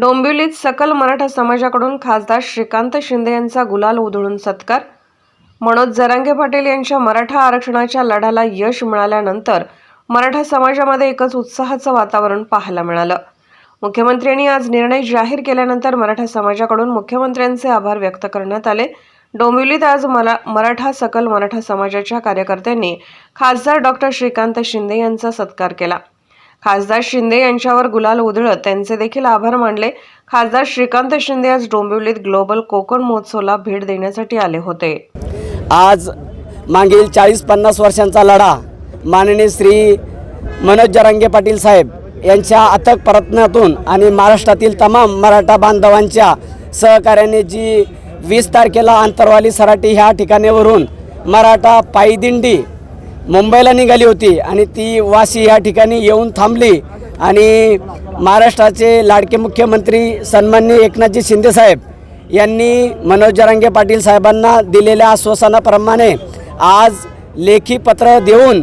डोंबिवलीत सकल मराठा समाजाकडून खासदार श्रीकांत शिंदे यांचा गुलाल उधळून सत्कार. मनोज जरांगे पाटील यांच्या मराठा आरक्षणाच्या लढ्याला यश मिळाल्यानंतर मराठा समाजामध्ये एकच उत्साहाचं वातावरण पाहायला मिळालं. मुख्यमंत्र्यांनी आज निर्णय जाहीर केल्यानंतर मराठा समाजाकडून मुख्यमंत्र्यांचे आभार व्यक्त करण्यात आले. डोंबिवलीत आज मला मराठा सकल मराठा समाजाच्या कार्यकर्त्यांनी खासदार डॉक्टर श्रीकांत शिंदे यांचा सत्कार केला. खासदार शिंदे यांच्यावर गुलाल उधळत त्यांचे देखील आभार मानले. खासदार श्रीकांत शिंदे आज डोंबिवलीत ग्लोबल कोकण महोत्सवला भेट देण्यासाठी आले होते. आज मागील चाळीस पन्नास वर्षांचा लढा माननीय श्री मनोज जरांगे पाटील साहेब यांच्या अथक प्रयत्नातून आणि महाराष्ट्रातील तमाम मराठा बांधवांच्या सहकार्याने जी वीस तारखेला आंतरवाली सराटी ह्या ठिकाणीवरून मराठा पायदिंडी मुंबईला निघाली होती आणि ती वाशी या ठिकाणी येऊन थांबली. आणि महाराष्ट्राचे लाडके मुख्यमंत्री सन्माननीय एकनाथजी शिंदेसाहेब यांनी मनोज जरांगे पाटील साहेबांना दिलेल्या आश्वासनाप्रमाणे आज लेखी पत्र देऊन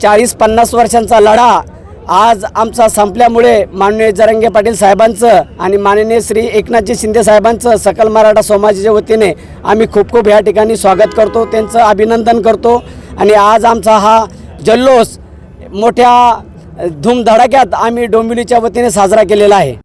चाळीस पन्नास वर्षांचा लढा आज आमचा संपल्यामुळे माननीय जरंगे पाटील साहेबांचं आणि माननीय श्री एकनाथजी शिंदे साहेबांचं सकल मराठा समाजाच्या वतीने आम्ही खूप खूप या ठिकाणी स्वागत करतो त्यांचं अभिनंदन करतो. आणि आज आमचा हा जल्लोष मोठ्या धूमधडाक्यात आम्ही डोंबिवलीच्या वतीने साजरा केलेला आहे.